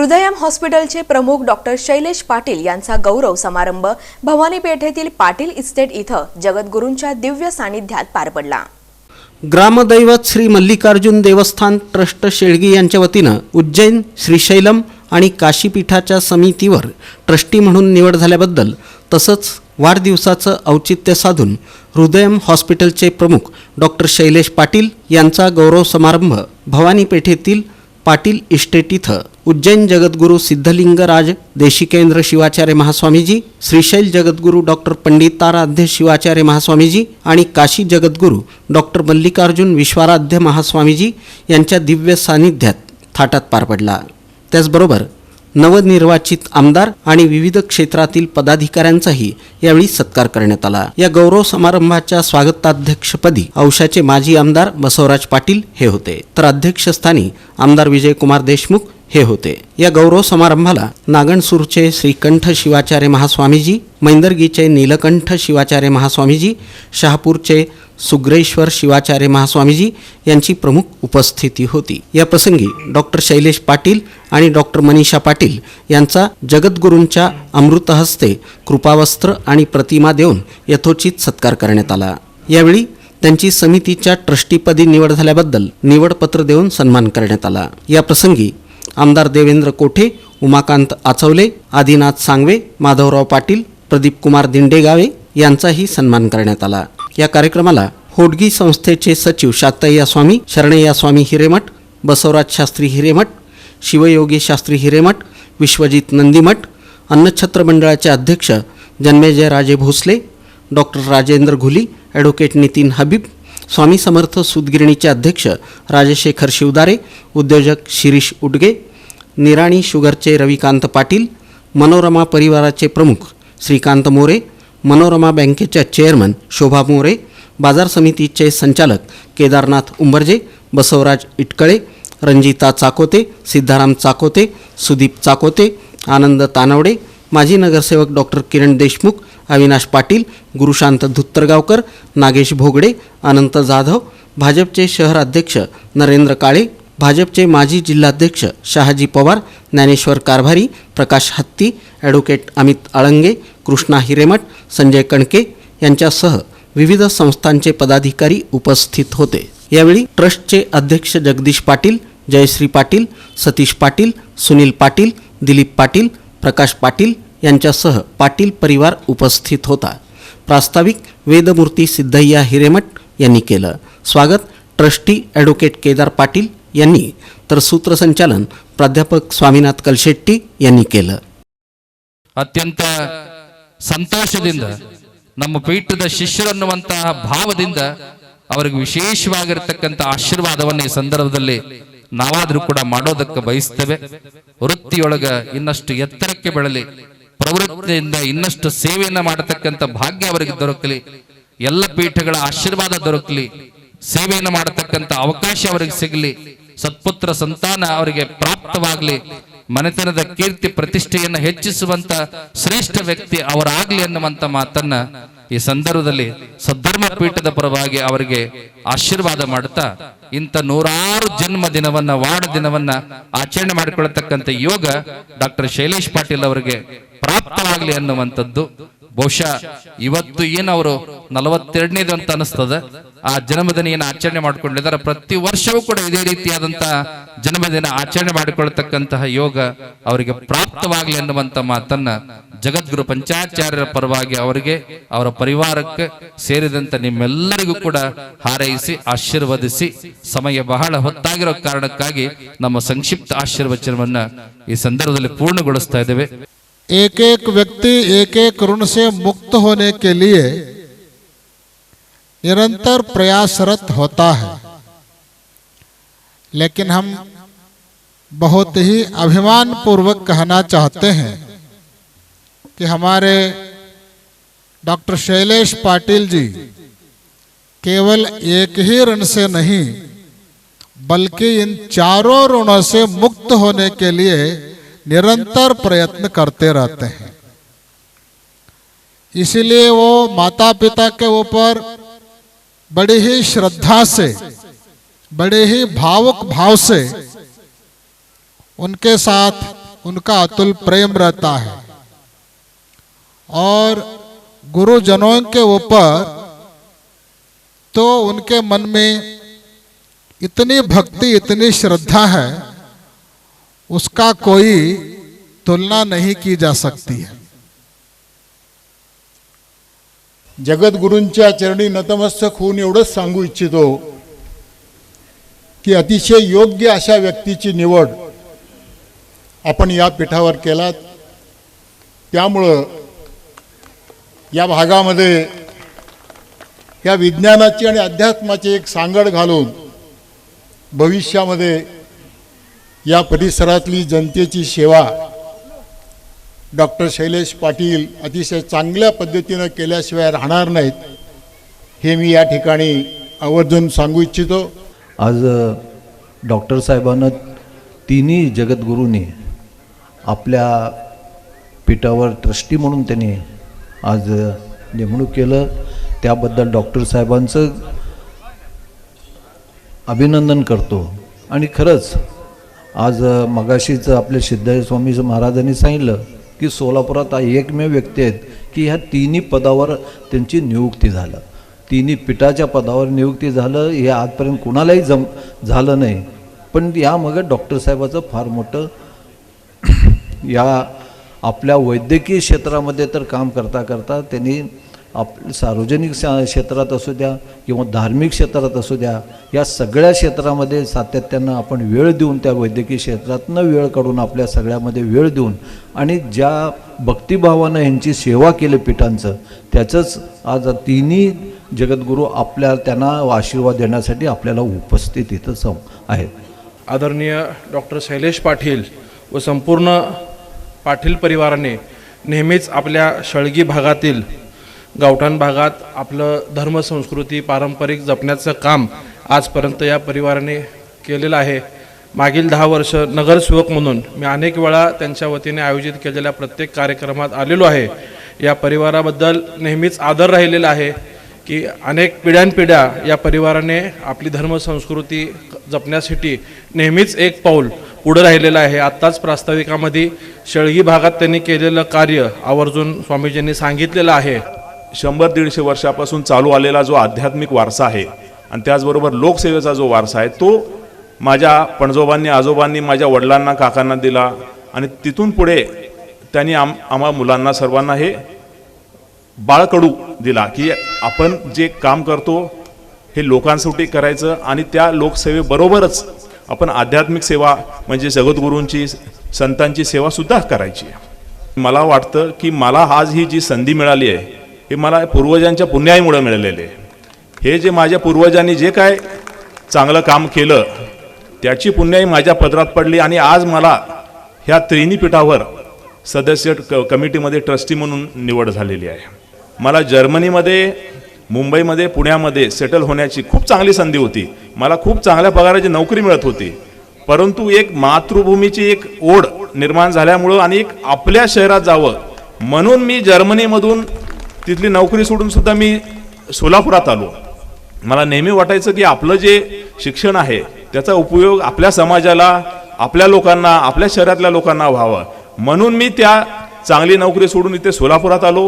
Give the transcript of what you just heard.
हृदयम हॉस्पिटलचे प्रमुख डॉक्टर शैलेश पाटील यांचा गौरव समारंभ भवानी पेठेतील पाटील इस्टेट इथं जगद्गुरूंच्या दिव्य सानिध्यात पार पडला. ग्रामदैवत श्री मल्लिकार्जुन देवस्थान ट्रस्ट शेळगी यांच्या वतीनं उज्जैन श्रीशैलम आणि काशीपीठाच्या समितीवर ट्रस्टी म्हणून निवड झाल्याबद्दल तसंच वाढदिवसाचं औचित्य साधून हृदयम हॉस्पिटलचे प्रमुख डॉक्टर शैलेश पाटील यांचा गौरव समारंभ भवानी पेठेतील पाटील इस्टेट इथं उज्जैन जगद्गुरू सिद्धलिंगराज देशिकेंद्र शिवाचार्य महास्वामीजी श्रीशैल जगद्गुरू डॉक्टर पंडिताराध्य शिवाचार्य महास्वामीजी आणि काशी जगद्गुरू डॉक्टर मल्लिकार्जुन विश्वाराध्य महास्वामीजी यांच्या दिव्य सानिध्यात थाटात पार पडला. त्याचबरोबर नवनिर्वाचित आमदार आणि विविध क्षेत्रातील पदाधिकाऱ्यांचाही यावेळी सत्कार करण्यात आला. या गौरव समारंभाच्या स्वागताध्यक्षपदी औशाचे माजी आमदार बसवराज पाटील हे होते. तर अध्यक्षस्थानी आमदार विजयकुमार देशमुख हे होते. या गौरव समारंभाला नागणसूरचे श्रीकंठ शिवाचार्य महास्वामीजी मैंदर्गीचे नीलकंठ शिवाचार्य महास्वामीजी शहापूरचे सुग्रेश्वर शिवाचार्य महास्वामीजी यांची प्रमुख उपस्थिती होती. या प्रसंगी डॉक्टर शैलेश पाटील आणि डॉक्टर मनीषा पाटील यांचा जगद्गुरूंच्या अमृतहस्ते कृपावस्त्र आणि प्रतिमा देऊन यथोचित सत्कार करण्यात आला. यावेळी त्यांची समितीच्या ट्रस्टीपदी निवड झाल्याबद्दल निवडपत्र देऊन सन्मान करण्यात आला. या प्रसंगी आमदार देवेंद्र कोठे उमाकांत आचवले आदिनाथ सांगवे माधवराव पाटील प्रदीप कुमार दिंडेगावे यांचाही सन्मान करण्यात आला. या कार्यक्रमाला होडगी संस्थेचे सचिव शातय्या स्वामी शरणय्या स्वामी हिरेमठ बसवराज शास्त्री हिरेमठ शिवयोगी शास्त्री हिरेमठ विश्वजित नंदीमठ अन्नछत्र मंडळाचे अध्यक्ष जन्मेजय राजे भोसले डॉक्टर राजेंद्र घुली ॲडव्होकेट नितीन हबीब स्वामी समर्थ सुदगिरणीचे अध्यक्ष राजशेखर शिवदारे उद्योजक शिरीष उडगे निराणी शुगरचे रविकांत पाटील मनोरमा परिवाराचे प्रमुख श्रीकांत मोरे मनोरमा बँकेच्या चेअरमन शोभा मोरे बाजार समितीचे संचालक केदारनाथ उंबरजे बसवराज इटकळे रंजिता चाकोते सिद्धाराम चाकोते सुदीप चाकोते आनंद तानवडे माजी नगरसेवक डॉक्टर किरण देशमुख अविनाश पाटील गुरुशांत धुत्तरगावकर नागेश भोगडे अनंत जाधव भाजपचे शहर अध्यक्ष नरेंद्र काळे भाजपचे माजी जिल्हाध्यक्ष शहाजी पवार ज्ञानेश्वर कारभारी प्रकाश हत्ती ॲडव्होकेट अमित आळंगे कृष्णा हिरेमठ संजय कणके यांच्यासह विविध संस्थांचे पदाधिकारी उपस्थित होते. यावेळी ट्रस्टचे अध्यक्ष जगदीश पाटील जयश्री पाटील सतीश पाटील सुनील पाटील दिलीप पाटील प्रकाश पाटील यांच्यासह पाटील परिवार उपस्थित होता. प्रास्ताविक वेदमूर्ती सिद्धय्या हिरेमठ यांनी केलं. स्वागत ट्रस्टी ॲडव्होकेट केदार पाटील यांनी तर सूत्रसंचालन प्राध्यापक स्वामीनाथ कलशेट्टी यांनी केलं ಅತ್ಯಂತ ಸಂತೋಷದಿಂದ ನಮ್ಮ ಪೀಠದ ಶಿಷ್ಯರನ್ನುವಂತಹ ಭಾವದಿಂದ ಅವರಿಗೆ ವಿಶೇಷವಾಗಿರ್ತಕ್ಕಂಥ ಆಶೀರ್ವಾದವನ್ನು ಈ ಸಂದರ್ಭದಲ್ಲಿ ನಾವಾದ್ರೂ ಕೂಡ ಮಾಡೋದಕ್ಕೆ ಬಯಸ್ತೇವೆ ವೃತ್ತಿಯೊಳಗ ಇನ್ನಷ್ಟು ಎತ್ತರಕ್ಕೆ ಬೆಳಲಿ ಪ್ರವೃತ್ತಿಯಿಂದ ಇನ್ನಷ್ಟು ಸೇವೆಯನ್ನ ಮಾಡತಕ್ಕಂಥ ಭಾಗ್ಯ ಅವರಿಗೆ ದೊರಕಲಿ ಎಲ್ಲ ಪೀಠಗಳ ಆಶೀರ್ವಾದ ದೊರಕಲಿ ಸೇವೆಯನ್ನು ಮಾಡತಕ್ಕಂಥ ಅವಕಾಶ ಅವರಿಗೆ ಸಿಗಲಿ ಸತ್ಪುತ್ರ ಸಂತಾನ ಅವರಿಗೆ ಪ್ರಾಪ್ತವಾಗಲಿ, ಮನೆತನದ ಕೀರ್ತಿ ಪ್ರತಿಷ್ಠೆಯನ್ನು ಹೆಚ್ಚಿಸುವಂತ ಶ್ರೇಷ್ಠ ವ್ಯಕ್ತಿ ಅವರಾಗ್ಲಿ ಅನ್ನುವಂತ ಮಾತನ್ನ ಈ ಸಂದರ್ಭದಲ್ಲಿ ಸದ್ಧರ್ಮ ಪೀಠದ ಪರವಾಗಿ ಅವರಿಗೆ ಆಶೀರ್ವಾದ ಮಾಡುತ್ತಾ, ಇಂಥ ನೂರಾರು ಜನ್ಮ ದಿನವನ್ನ, ವಾರ್ಡ್ ದಿನವನ್ನ ಆಚರಣೆ ಮಾಡಿಕೊಳ್ಳತಕ್ಕಂತ ಯೋಗ ಡಾಕ್ಟರ್ ಶೈಲೇಶ್ ಪಾಟೀಲ್ ಅವರಿಗೆ ಪ್ರಾಪ್ತವಾಗಲಿ ಅನ್ನುವಂಥದ್ದು ಬಹುಶಃ ಇವತ್ತು ಏನು ಅವರು ನಲವತ್ತೆರಡನೇದು ಅಂತ ಅನಿಸ್ತದ ಆ ಜನ್ಮದಿನಿಯನ್ನು ಆಚರಣೆ ಮಾಡಿಕೊಂಡಿದ್ದಾರೆ. ಪ್ರತಿ ವರ್ಷವೂ ಕೂಡ ಇದೇ ರೀತಿಯಾದಂತಹ ಜನ್ಮದಿನ ಆಚರಣೆ ಮಾಡಿಕೊಳ್ತಕ್ಕಂತಹ ಯೋಗ ಅವರಿಗೆ ಪ್ರಾಪ್ತವಾಗಲಿ ಎನ್ನುವಂತ ಮಾತನ್ನ ಜಗದ್ಗುರು ಪಂಚಾಚಾರ್ಯರ ಪರವಾಗಿ ಅವರಿಗೆ, ಅವರ ಪರಿವಾರಕ್ಕೆ ಸೇರಿದಂತ ನಿಮ್ಮೆಲ್ಲರಿಗೂ ಕೂಡ ಹಾರೈಸಿ, ಆಶೀರ್ವದಿಸಿ, ಸಮಯ ಬಹಳ ಹೊತ್ತಾಗಿರೋ ಕಾರಣಕ್ಕಾಗಿ ನಮ್ಮ ಸಂಕ್ಷಿಪ್ತ ಆಶೀರ್ವಚನವನ್ನ ಈ ಸಂದರ್ಭದಲ್ಲಿ ಪೂರ್ಣಗೊಳಿಸ್ತಾ ಇದ್ದೇವೆ. ಏಕೇಕ್ ವ್ಯಕ್ತಿ ಏಕೇಕ ಋಣ ಮುಕ್ತ ಹೋನೆ ಕೆ निरंतर प्रयासरत होता है। लेकिन हम बहुत ही अभिमान पूर्वक कहना चाहते हैं कि हमारे डॉक्टर शैलेश पाटिल जी केवल एक ही ऋण से नहीं, बल्कि इन चारों ऋणों से मुक्त होने के लिए निरंतर प्रयत्न करते रहते हैं। इसीलिए वो माता पिता के ऊपर बड़ी ही श्रद्धा से, बड़े ही भावुक भाव से उनके साथ उनका अतुल प्रेम रहता है। और गुरुजनों के ऊपर तो उनके मन में इतनी भक्ति, इतनी श्रद्धा है, उसका कोई तुलना नहीं की जा सकती है। जगद्गुरूंच्या चरणी नतमस्तक होऊन एवढंच सांगू इच्छितो की अतिशय योग्य अशा व्यक्तीची निवड आपण या पीठावर केलात. त्यामुळं या भागामध्ये या विज्ञानाची आणि अध्यात्माची एक सांगड घालून भविष्यामध्ये या परिसरातली जनतेची सेवा डॉक्टर शैलेश पाटील अतिशय चांगल्या पद्धतीनं केल्याशिवाय राहणार नाहीत हे मी या ठिकाणी आवर्जून सांगू इच्छितो. आज डॉक्टर साहेबांना तिन्ही जगद्गुरूंनी आपल्या पीठावर ट्रस्टी म्हणून त्यांनी आज नेमणूक केलं. त्याबद्दल डॉक्टर साहेबांचं अभिनंदन करतो. आणि खरंच आज मगाशीच आपल्या सिद्धार्थ स्वामी महाराजांनी सांगितलं की सोलापुरात हा एकमेव व्यक्ती आहेत की ह्या तिन्ही पदावर त्यांची नियुक्ती झालं. तिन्ही पिठाच्या पदावर नियुक्ती झालं हे आजपर्यंत कुणालाही जम झालं नाही. पण यामागे डॉक्टर साहेबाचं फार मोठं या आपल्या वैद्यकीय क्षेत्रामध्ये तर काम करता करता त्यांनी आप सार्वजनिक क्षेत्रात असू द्या किंवा धार्मिक क्षेत्रात असू द्या या सगळ्या क्षेत्रामध्ये सातत्यानं आपण वेळ देऊन त्या वैद्यकीय क्षेत्रातनं वेळ काढून आपल्या सगळ्यामध्ये वेळ देऊन आणि ज्या भक्तिभावानं ह्यांची सेवा केली पीठांचं त्याचंच आज तिन्ही जगद्गुरू आपल्या त्यांना आशीर्वाद देण्यासाठी आपल्याला उपस्थित इथं सम आहेत. आदरणीय डॉक्टर शैलेश पाटील व संपूर्ण पाटील परिवाराने नेहमीच आपल्या शळगी भागातील गावठाण भागात आपलं धर्मसंस्कृती पारंपरिक जपण्याचं काम आजपर्यंत या परिवाराने केलेलं आहे. मागील दहा वर्ष नगरसेवक म्हणून मी अनेक वेळा त्यांच्या वतीने आयोजित केलेल्या प्रत्येक कार्यक्रमात आलेलो आहे. या परिवाराबद्दल नेहमीच आदर राहिलेला आहे की अनेक पिढ्यानपिढ्या या परिवाराने आपली धर्मसंस्कृती जपण्यासाठी नेहमीच एक पाऊल पुढं राहिलेलं आहे. आत्ताच प्रास्ताविकामध्ये शेळगी भागात त्यांनी केलेलं कार्य आवर्जून स्वामीजींनी सांगितलेलं आहे. शंभर दीडशे वर्षापासून चालू आलेला जो आध्यात्मिक वारसा आहे आणि त्याचबरोबर लोकसेवेचा जो वारसा आहे तो माझ्या पणजोबांनी आजोबांनी माझ्या वडिलांना काकांना दिला आणि तिथून पुढे त्यांनी आम आम्हा मुलांना सर्वांना हे बाळकडू दिला की आपण जे काम करतो हे लोकांसाठी करायचं आणि त्या लोकसेवेबरोबरच आपण आध्यात्मिक सेवा म्हणजे जगद्गुरूंची संतांची सेवासुद्धा करायची. मला वाटतं की मला आज ही जी संधी मिळाली आहे हे मला पूर्वजांच्या पुण्याईमुळं मिळालेले. हे जे माझ्या पूर्वजांनी जे काय चांगलं काम केलं त्याची पुण्याई माझ्या पदरात पडली आणि आज मला ह्या त्रिणी पीठावर सदस्य क कमिटीमध्ये ट्रस्टी म्हणून निवड झालेली आहे. मला जर्मनीमध्ये मुंबईमध्ये पुण्यामध्ये सेटल होण्याची खूप चांगली संधी होती. मला खूप चांगल्या पगाराची नोकरी मिळत होती. परंतु एक मातृभूमीची एक ओढ निर्माण झाल्यामुळं आणि एक आपल्या शहरात जावं म्हणून मी जर्मनीमधून तिथली नोकरी सोडून सुद्धा मी सोलापुरात आलो. मला नेहमी वाटायचं की आपलं जे शिक्षण आहे त्याचा उपयोग आपल्या समाजाला आपल्या लोकांना आपल्या शहरातल्या लोकांना व्हावा. म्हणून मी त्या चांगली नोकरी सोडून इथे सोलापुरात आलो.